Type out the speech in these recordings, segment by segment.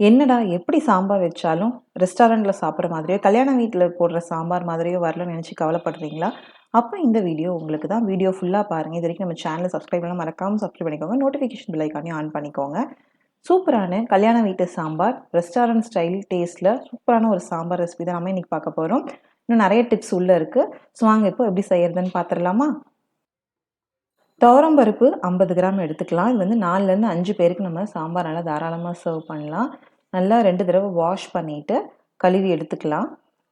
என்னடா எப்படி சாம்பார் வச்சாலும் ரெஸ்டாரண்ட்டில் சாப்பிட்ற மாதிரியோ கல்யாண வீட்டில் போடுற சாம்பார் மாதிரியோ வரலன்னு நினச்சி கவலைப்படுறீங்களா? அப்போ இந்த வீடியோ உங்களுக்கு தான் வீடியோ ஃபுல்லாக பாருங்கள் இது வரைக்கும் நம்ம சேனலை சப்ஸ்கிரைப் பண்ணலாம் மறக்காமல் சப்ஸ்கிரைப் பண்ணிக்கோங்க. நோட்டிஃபிகேஷன் பில் ஆன் பண்ணிக்கோங்க. சூப்பரான கல்யாண வீட்டு சாம்பார் ரெஸ்டாரண்ட் ஸ்டைல் டேஸ்ட்டில் சூப்பரான ஒரு சாம்பார் ரெசிபி தான் நம்ம இன்றைக்கி பார்க்க போகிறோம் இன்னும் நிறைய டிப்ஸ் உள்ளே இருக்குது ஸோ வாங்க இப்போ எப்படி செய்யறதுன்னு பார்த்துடலாமா துவரம் பருப்பு ஐம்பது கிராம் எடுத்துக்கலாம். இது வந்து நாலுலேருந்து அஞ்சு பேருக்கு நம்ம சாம்பார் நல்லா தாராளமாக சர்வ் பண்ணலாம். நல்லா ரெண்டு தடவை வாஷ் பண்ணிவிட்டு கழுவி எடுத்துக்கலாம்.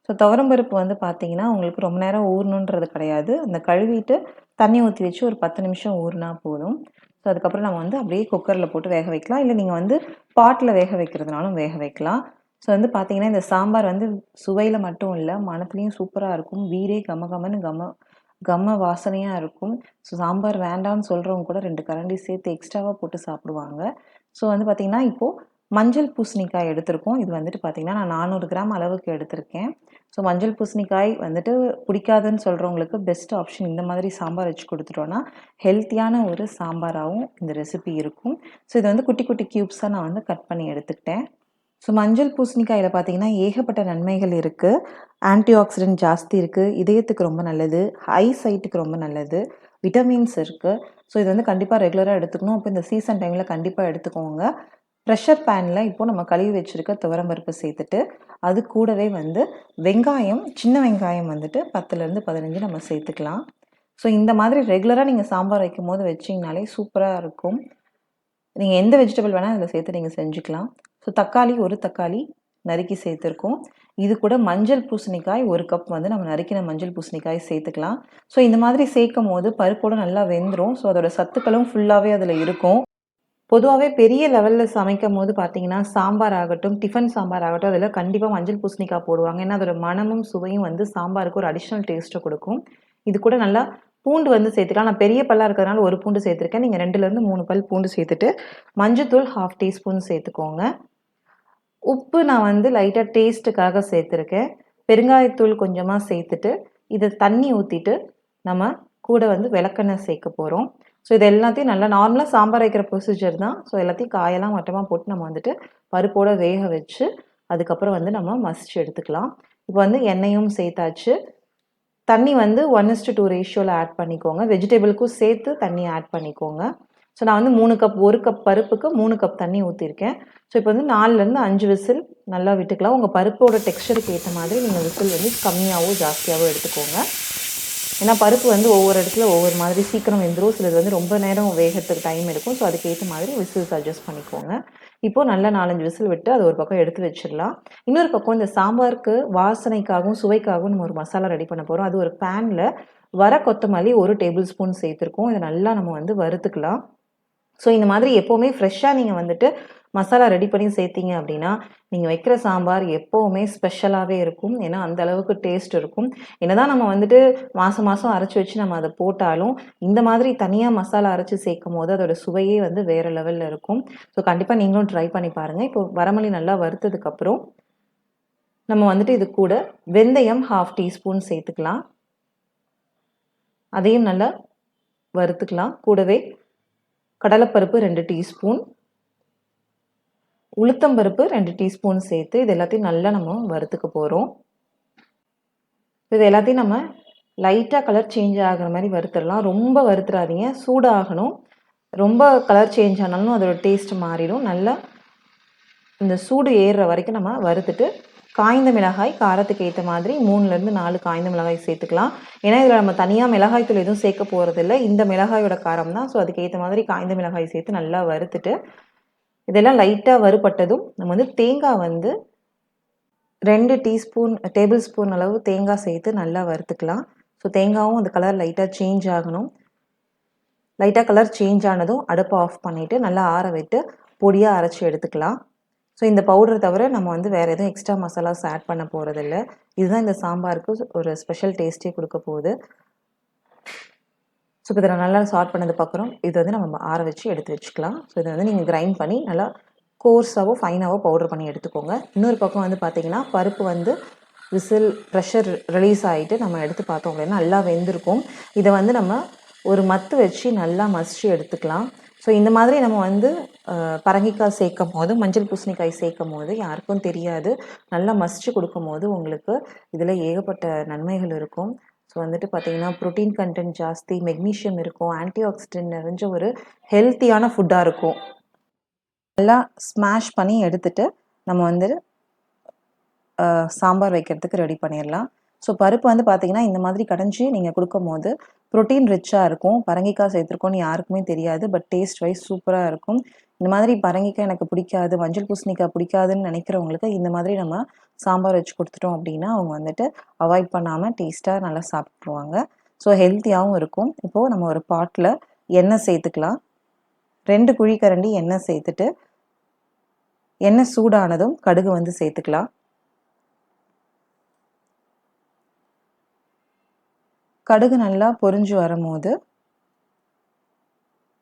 ஸோ துவரம் பருப்பு வந்து பார்த்தீங்கன்னா உங்களுக்கு ரொம்ப நேரம் ஊறணுன்றது கிடையாது. அந்த கழுவிட்டு தண்ணி ஊற்றி வச்சு ஒரு பத்து நிமிஷம் ஊறினா போதும். ஸோ அதுக்கப்புறம் நம்ம வந்து அப்படியே குக்கரில் போட்டு வேக வைக்கலாம். இல்லை நீங்கள் வந்து பாட்டில் வேக வைக்கிறதுனாலும் வேக வைக்கலாம். ஸோ வந்து பார்த்தீங்கன்னா இந்த சாம்பார் வந்து சுவையில் மட்டும் இல்லை மனத்துலேயும் சூப்பராக இருக்கும். வீரே கம கமன்னு கம கம்ம வாசனையாக இருக்கும். ஸோ சாம்பார் வேண்டாம்னு சொல்கிறவங்க கூட ரெண்டு கரண்டி சேர்த்து எக்ஸ்ட்ராவாக போட்டு சாப்பிடுவாங்க. ஸோ வந்து பார்த்திங்கன்னா இப்போது மஞ்சள் பூசணிக்காய் எடுத்திருக்கோம். இது வந்துட்டு பார்த்திங்கன்னா நான் நானூறு கிராம் அளவுக்கு எடுத்திருக்கேன். ஸோ மஞ்சள் பூசணிக்காய் வந்துட்டு பிடிக்காதுன்னு சொல்கிறவங்களுக்கு பெஸ்ட் ஆப்ஷன் இந்த மாதிரி சாம்பார் வச்சு கொடுத்துட்டோன்னா ஹெல்த்தியான ஒரு சாம்பாராகவும் இந்த ரெசிபி இருக்கும். ஸோ இது வந்து குட்டி குட்டி க்யூப்ஸாக நான் வந்து கட் பண்ணி எடுத்துக்கிட்டேன். ஸோ மஞ்சள் பூசணிக்காயில் பார்த்தீங்கன்னா ஏகப்பட்ட நன்மைகள் இருக்குது ஆன்டி ஆக்சிடென்ட் ஜாஸ்தி இருக்குது இதயத்துக்கு ரொம்ப நல்லது. ஹை சைட்டுக்கு ரொம்ப நல்லது. விட்டமின்ஸ் இருக்குது ஸோ இது வந்து கண்டிப்பாக ரெகுலராக எடுத்துக்கணும். அப்போ இந்த சீசன் டைமில் கண்டிப்பாக எடுத்துக்கோங்க. ப்ரெஷர் பேனில் இப்போது நம்ம கழுவி வச்சுருக்க துவரம்பருப்பு சேர்த்துட்டு அது கூடவே வந்து வெங்காயம் சின்ன வெங்காயம் வந்துட்டு பத்துலேருந்து பதினஞ்சு நம்ம சேர்த்துக்கலாம். ஸோ இந்த மாதிரி ரெகுலராக நீங்கள் சாம்பார் வைக்கும் போது வச்சிங்கனாலே சூப்பராக இருக்கும். நீங்கள் எந்த வெஜிடபிள் வேணால் அதில் சேர்த்து நீங்கள் செஞ்சுக்கலாம். ஸோ தக்காளி ஒரு தக்காளி நறுக்கி சேர்த்துருக்கோம். இது கூட மஞ்சள் பூசணிக்காய் ஒரு கப் வந்து நம்ம நறுக்கின மஞ்சள் பூசணிக்காய் சேர்த்துக்கலாம். ஸோ இந்த மாதிரி சேர்க்கும் போது பருப்போடு நல்லா வெந்துடும் ஸோ அதோட சத்துக்களும் ஃபுல்லாகவே அதில் இருக்கும். பொதுவாகவே பெரிய லெவலில் சமைக்கும் போது பார்த்தீங்கன்னா சாம்பார் ஆகட்டும் டிஃபன் சாம்பார் ஆகட்டும் அதில் கண்டிப்பாக மஞ்சள் பூசணிக்காய் போடுவாங்க. ஏன்னா அதோட மனமும் சுவையும் வந்து சாம்பாருக்கு ஒரு அடிஷ்னல் டேஸ்ட்டை கொடுக்கும். இது கூட நல்லா பூண்டு வந்து சேர்த்துக்கலாம். நான் பெரிய பல்லாக இருக்கிறதுனால ஒரு பூண்டு சேர்த்துருக்கேன். நீங்கள் ரெண்டுலேருந்து மூணு பல் பூண்டு சேர்த்துட்டு மஞ்சத்தூள் ஹாஃப் டீஸ்பூன் சேர்த்துக்கோங்க. உப்பு நான் வந்து லைட்டாக டேஸ்ட்டுக்காக சேர்த்துருக்கேன். பெருங்காயத்தூள் கொஞ்சமாக சேர்த்துட்டு இதை தண்ணி ஊற்றிட்டு நம்ம கூட வந்து விளக்கெண்ணெய் சேர்க்க போகிறோம் ஸோ இது எல்லாத்தையும் நல்லா நார்மலாக சாம்பார் வைக்கிற ப்ரொசீஜர் தான். ஸோ எல்லாத்தையும் காயெல்லாம் மட்டமாக போட்டு நம்ம வந்துட்டு பருப்போடு வேக வச்சு அதுக்கப்புறம் வந்து நம்ம மசிச்சு எடுத்துக்கலாம். இப்போ வந்து எண்ணெயும் சேர்த்தாச்சு. தண்ணி வந்து ஒன் இஸ்டு டூ ரேஷியோவில் ஆட் பண்ணிக்கோங்க. வெஜிடபிளுக்கும் சேர்த்து தண்ணி ஆட் பண்ணிக்கோங்க. ஸோ நான் வந்து மூணு கப் ஒரு கப் பருப்புக்கு மூணு கப் தண்ணி ஊற்றிருக்கேன் ஸோ இப்போ வந்து நாலுலேருந்து அஞ்சு விசில் நல்லா விட்டுக்கலாம். உங்கள் பருப்போட டெக்ஸ்டருக்கு ஏற்ற மாதிரி நீங்கள் விசில் வந்து கம்மியாகவோ ஜாஸ்தியாகவோ எடுத்துக்கோங்க. ஏன்னா பருப்பு வந்து ஒவ்வொரு இடத்துல ஒவ்வொரு மாதிரி சீக்கிரம் வெந்துடும் சிலது வந்து ரொம்ப நேரம் வேகத்துக்கு டைம் எடுக்கும். ஸோ அதுக்கேற்ற மாதிரி விசில்ஸ் அட்ஜஸ்ட் பண்ணிக்கோங்க. இப்போது நல்லா நாலஞ்சு விசில் விட்டு அது ஒரு பக்கம் எடுத்து வச்சிடலாம். இன்னொரு பக்கம் இந்த சாம்பாருக்கு வாசனைக்காகவும் சுவைக்காகவும் நம்ம ஒரு மசாலா ரெடி பண்ண போகிறோம் அது ஒரு பேனில் வர கொத்தமல்லி ஒரு டேபிள் ஸ்பூன் சேர்த்துருக்கோம். இதை நல்லா நம்ம வந்து வறுத்துக்கலாம். ஸோ இந்த மாதிரி எப்போவுமே ஃப்ரெஷ்ஷாக நீங்கள் வந்துட்டு மசாலா ரெடி பண்ணி சேர்த்திங்க அப்படின்னா நீங்கள் வைக்கிற சாம்பார் எப்போவுமே ஸ்பெஷலாகவே இருக்கும். ஏன்னா அந்த அளவுக்கு டேஸ்ட் இருக்கும். என்னதான் நம்ம வந்துட்டு மாதம் மாதம் அரைச்சி வச்சு நம்ம அதை போட்டாலும் இந்த மாதிரி தனியாக மசாலா அரைச்சி சேர்க்கும் போது அதோட சுவையே வந்து வேறு லெவலில் இருக்கும். ஸோ கண்டிப்பாக நீங்களும் ட்ரை பண்ணி பாருங்கள் இப்போ வரமல்லி நல்லா வறுத்ததுக்கப்புறம் நம்ம வந்துட்டு இது கூட வெந்தயம் ஹாஃப் டீஸ்பூன் சேர்த்துக்கலாம். அதையும் நல்லா வறுத்துக்கலாம். கூடவே கடலைப்பருப்பு ரெண்டு டீஸ்பூன். உளுத்தம்பருப்பு ரெண்டு டீஸ்பூன் சேர்த்து இது எல்லாத்தையும் நல்லா நம்ம வறுத்துக்க போகிறோம் இது எல்லாத்தையும் நம்ம லைட்டாக கலர் சேஞ்ச் ஆகிற மாதிரி வறுத்துடலாம். ரொம்ப வறுத்துறாதீங்க. சூடாகணும். ரொம்ப கலர் சேஞ்ச் ஆனாலும் அதோட டேஸ்ட் மாறிடும். நல்லா இந்த சூடு ஏறுற வரைக்கும் நம்ம வறுத்துட்டு காய்ந்த மிளகாய் காரத்துக்கு ஏற்ற மாதிரி மூணுலேருந்து நாலு காய்ந்த மிளகாய் சேர்த்துக்கலாம். ஏன்னா இதில் நம்ம தனியாக மிளகாய் தூள் எதுவும் சேர்க்க போகிறதில்ல இந்த மிளகாயோட காரம் தான். ஸோ அதுக்கேற்ற மாதிரி காய்ந்த மிளகாய் சேர்த்து நல்லா வறுத்துட்டு இதெல்லாம் லைட்டாக வறுபட்டதும் நம்ம வந்து தேங்காய் வந்து ரெண்டு டீஸ்பூன் டேபிள் ஸ்பூன் அளவு தேங்காய் சேர்த்து நல்லா வறுத்துக்கலாம். ஸோ தேங்காயும் அந்த கலர் லைட்டாக சேஞ்ச் ஆகணும். லைட்டாக கலர் சேஞ்ச் ஆனதும் அடுப்பை ஆஃப் பண்ணிவிட்டு நல்லா ஆற விட்டு பொடியாக அரைச்சி எடுத்துக்கலாம். ஸோ இந்த பவுடரை தவிர நம்ம வந்து வேறு எதுவும் எக்ஸ்ட்ரா மசாலாஸ் ஆட் பண்ண போகிறதில்ல இதுதான் இந்த சாம்பாருக்கு ஒரு ஸ்பெஷல் டேஸ்ட்டே கொடுக்க போகுது. ஸோ இப்போ இதை நல்லா பண்ணது பார்க்குறோம் இது வந்து நம்ம ஆற வச்சு எடுத்து வச்சுக்கலாம். ஸோ இதை வந்து நீங்கள் கிரைண்ட் பண்ணி நல்லா கோர்ஸாவோ ஃபைனாவோ பவுடர் பண்ணி எடுத்துக்கோங்க. இன்னொரு பக்கம் வந்து பார்த்திங்கன்னா பருப்பு வந்து விசில் ப்ரெஷர் ரிலீஸ் ஆகிட்டு நம்ம எடுத்து பார்த்தோம் அப்படின்னா நல்லா வெந்திருக்கும். இதை வந்து நம்ம ஒரு மத்து வச்சு நல்லா மசிச்சு எடுத்துக்கலாம். ஸோ இந்த மாதிரி நம்ம வந்து பரங்கிக்காய் சேர்க்கும் போது மஞ்சள் பூசணிக்காய் சேர்க்கும் போது யாருக்கும் தெரியாது. நல்லா மசிச்சு கொடுக்கும் போது உங்களுக்கு இதில் ஏகப்பட்ட நன்மைகள் இருக்கும். ஸோ வந்துட்டு பார்த்தீங்கன்னா ப்ரோட்டீன் கண்டென்ட் ஜாஸ்தி மெக்னீஷியம் இருக்கும் ஆன்டி ஆக்சிடென்ட் நிறைஞ்ச ஒரு ஹெல்த்தியான ஃபுட்டாக இருக்கும். நல்லா ஸ்மாஷ் பண்ணி எடுத்துட்டு நம்ம வந்து சாம்பார் வைக்கிறதுக்கு ரெடி பண்ணிடலாம் ஸோ பருப்பு வந்து பார்த்தீங்கன்னா இந்த மாதிரி கடைஞ்சி நீங்கள் கொடுக்கும்போது ப்ரோட்டீன் ரிச்சாக இருக்கும். பரங்கிக்காய் சேர்த்துருக்கோன்னு யாருக்குமே தெரியாது பட் டேஸ்ட் வைஸ் சூப்பராக இருக்கும். இந்த மாதிரி பரங்கிக்காய் எனக்கு பிடிக்காது மஞ்சள் பூசணிக்காய் பிடிக்காதுன்னு நினைக்கிறவங்களுக்கு இந்த மாதிரி நம்ம சாம்பார் வச்சு கொடுத்துட்டோம் அப்படின்னா அவங்க வந்துட்டு அவாய்ட் பண்ணாமல் டேஸ்ட்டாக நல்லா சாப்பிட்ருவாங்க ஸோ ஹெல்த்தியாகவும் இருக்கும். இப்போது நம்ம ஒரு பாட்டில் எண்ணெய் சேர்த்துக்கலாம். ரெண்டு குழிக்கரண்டி எண்ணெய் சேர்த்துட்டு எண்ணெய் சூடானதும் கடுகு வந்து சேர்த்துக்கலாம். கடுகு நல்லா பொரிஞ்சு வரும்போது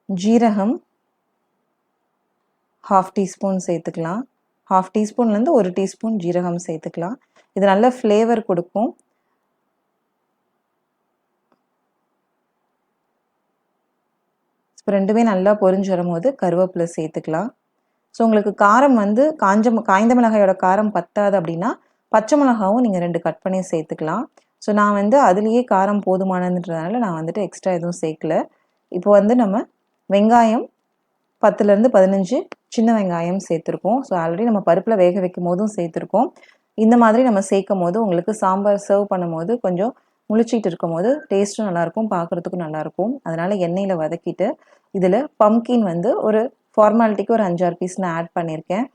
ஜீரகம் ஹாஃப் டீஸ்பூன் சேர்த்துக்கலாம். ஹாஃப் டீஸ்பூன்லேருந்து ஒரு டீஸ்பூன் ஜீரகம் சேர்த்துக்கலாம். இது நல்ல ஃப்ளேவர் கொடுக்கும். இப்போ ரெண்டுமே நல்லா பொரிஞ்சு வரும்போது கருவேப்பிலை சேர்த்துக்கலாம். ஸோ உங்களுக்கு காரம் வந்து காஞ்ச காய்ந்த மிளகாயோட காரம் பத்தாது அப்படின்னா பச்சை மிளகாவும் நீங்கள் ரெண்டு கட் பண்ணி சேர்த்துக்கலாம். ஸோ நான் வந்து அதுலேயே காரம் போதுமானதுன்றதுனால நான் வந்துட்டு எக்ஸ்ட்ரா எதுவும் சேர்க்கல. இப்போ வந்து நம்ம வெங்காயம் பத்துலேருந்து பதினஞ்சு சின்ன வெங்காயம் சேர்த்துருக்கோம். ஸோ ஆல்ரெடி நம்ம பருப்பில் வேக வைக்கும் போதும் சேர்த்துருக்கோம். இந்த மாதிரி நம்ம சேர்க்கும் போது உங்களுக்கு சாம்பார் சர்வ் பண்ணும்போது கொஞ்சம் முழிச்சிட்டு இருக்கும் போது டேஸ்ட்டும் நல்லாயிருக்கும் பார்க்குறதுக்கும் நல்லாயிருக்கும். அதனால் எண்ணெயில் வதக்கிட்டு இதில் பம்கின் வந்து ஒரு ஃபார்மாலிட்டிக்கு ஒரு அஞ்சாறு பீஸ் நான் ஆட் பண்ணியிருக்கேன்.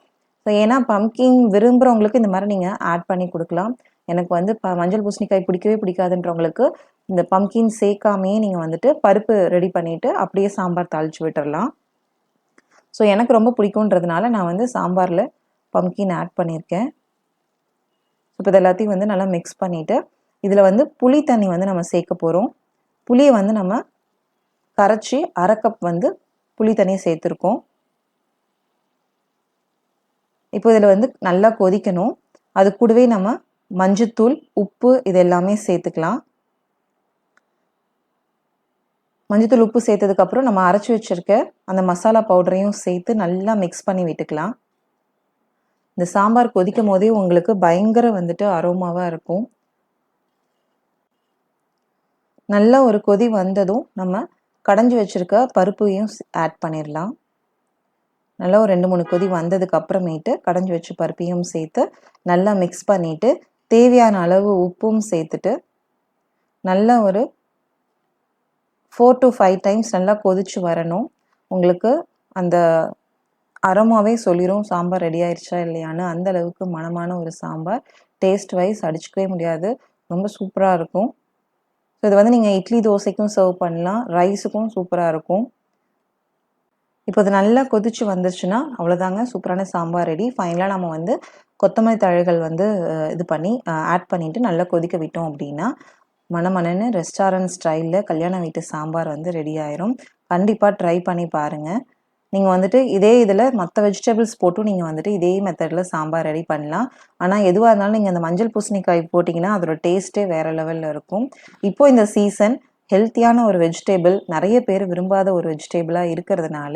ஸோ ஏன்னா பம்கின் விரும்புகிறவங்களுக்கு இந்த மாதிரி நீங்கள் ஆட் பண்ணி கொடுக்கலாம். எனக்கு வந்து ப மஞ்சள் பூசணிக்காய் பிடிக்கவே பிடிக்காதுன்றவங்களுக்கு இந்த பம்கின் சேர்க்காமையே நீங்கள் வந்துட்டு பருப்பு ரெடி பண்ணிவிட்டு அப்படியே சாம்பார் தாளித்து விட்டுறலாம். ஸோ எனக்கு ரொம்ப பிடிக்குன்றதுனால நான் வந்து சாம்பாரில் பம்கின் ஆட் பண்ணியிருக்கேன். இப்போ இது எல்லாத்தையும் வந்து நல்லா மிக்ஸ் பண்ணிவிட்டு இதில் வந்து புளி தண்ணி வந்து நம்ம சேர்க்க போகிறோம் புளியை வந்து நம்ம கரைச்சி அரை கப் வந்து புளி தண்ணியை சேர்த்துருக்கோம். இப்போ இதில் வந்து நல்லா கொதிக்கணும். அது கூடவே நம்ம மஞ்சத்தூள் உப்பு இது எல்லாமே சேர்த்துக்கலாம். மஞ்சத்தூள் உப்பு சேர்த்ததுக்கப்புறம் நம்ம அரைச்சி வச்சிருக்க அந்த மசாலா பவுடரையும் சேர்த்து நல்லா மிக்ஸ் பண்ணி விட்டுக்கலாம். இந்த சாம்பார் கொதிக்கும் போதே உங்களுக்கு பயங்கர வந்துட்டு அரோமாவாக இருக்கும். நல்ல ஒரு கொதி வந்ததும் நம்ம கடைஞ்சி வச்சிருக்க பருப்பையும் ஆட் பண்ணிடலாம் நல்லா ஒரு ரெண்டு மூணு கொதி வந்ததுக்கு அப்புறமேட்டு கடைஞ்சி வச்ச பருப்பையும் சேர்த்து நல்லா மிக்ஸ் பண்ணிவிட்டு தேவையான அளவு உப்பும் சேர்த்துட்டு நல்லா ஒரு ஃபோர் டு ஃபைவ் டைம்ஸ் நல்லா கொதிச்சு வரணும். உங்களுக்கு அந்த அரோமாவே சொல்லிடும் சாம்பார் ரெடி ஆயிடுச்சா இல்லையான்னு. அந்த அளவுக்கு மணமான ஒரு சாம்பார். டேஸ்ட் வைஸ் அடிச்சுக்கவே முடியாது. ரொம்ப சூப்பராக இருக்கும். ஸோ இது வந்து நீங்கள் இட்லி தோசைக்கும் சர்வ் பண்ணலாம். ரைஸுக்கும் சூப்பராக இருக்கும். இப்போ இது நல்லா கொதிச்சு வந்துருச்சுன்னா அவ்வளோதாங்க சூப்பரான சாம்பார் ரெடி ஃபைனலாக நம்ம வந்து கொத்தமல்லி தழைகள் வந்து இது பண்ணி ஆட் பண்ணிவிட்டு நல்லா கொதிக்க விட்டோம் அப்படின்னா மணமணன்னு ரெஸ்டாரண்ட் ஸ்டைலில் கல்யாண வீட்டு சாம்பார் வந்து ரெடி ஆயிரும். கண்டிப்பாக ட்ரை பண்ணி பாருங்கள் நீங்கள் வந்துட்டு இதே இதில் மற்ற வெஜிடபிள்ஸ் போட்டும் நீங்கள் வந்துட்டு இதே மெத்தடில் சாம்பார் ரெடி பண்ணலாம். ஆனால் எதுவாக இருந்தாலும் நீங்கள் அந்த மஞ்சள் பூசணிக்காய் போட்டிங்கன்னா அதோட டேஸ்ட்டே வேறு லெவலில் இருக்கும். இப்போ இந்த சீசன் ஹெல்த்தியான ஒரு வெஜிடேபிள் நிறைய பேர் விரும்பாத ஒரு வெஜிடேபிளாக இருக்கிறதுனால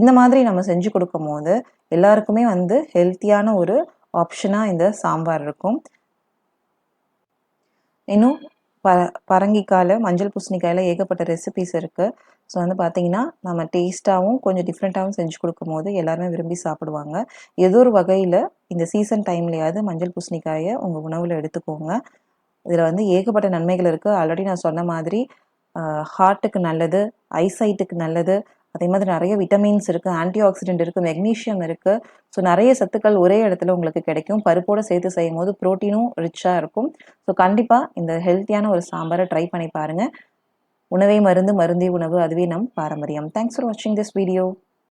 இந்த மாதிரி நம்ம செஞ்சு கொடுக்கும் போது எல்லாருக்குமே வந்து ஹெல்த்தியான ஒரு ஆப்ஷனாக இந்த சாம்பார் இருக்கும். இன்னும் ப பரங்கிக்காயில் மஞ்சள் பூசணிக்காயில் ஏகப்பட்ட ரெசிபிஸ் இருக்குது ஸோ வந்து பார்த்தீங்கன்னா நம்ம டேஸ்ட்டாகவும் கொஞ்சம் டிஃப்ரெண்ட்டாகவும் செஞ்சு கொடுக்கும்போது எல்லாருமே விரும்பி சாப்பிடுவாங்க. ஏதோ ஒரு வகையில் இந்த சீசன் டைம்லையாவது மஞ்சள் பூசணிக்காயை உங்கள் உணவில் எடுத்துக்கோங்க. இதில் வந்து ஏகப்பட்ட நன்மைகள் இருக்குது ஆல்ரெடி நான் சொன்ன மாதிரி ஹார்ட்டுக்கு நல்லது ஐசைட்டுக்கு நல்லது அதே மாதிரி நிறைய விட்டமின்ஸ் இருக்குது ஆன்டி ஆக்சிடென்ட் இருக்குது மெக்னீஷியம் இருக்குது ஸோ நிறைய சத்துக்கள் ஒரே இடத்துல உங்களுக்கு கிடைக்கும். பருப்போடு சேர்த்து செய்யும் போது ப்ரோட்டீனும் ரிச்சாக இருக்கும். ஸோ கண்டிப்பாக இந்த ஹெல்த்தியான ஒரு சாம்பாரை ட்ரை பண்ணி பாருங்கள் உணவே மருந்து மருந்தே உணவு அதுவே நம் பாரம்பரியம். தேங்க்ஸ் ஃபார் வாட்சிங் திஸ் வீடியோ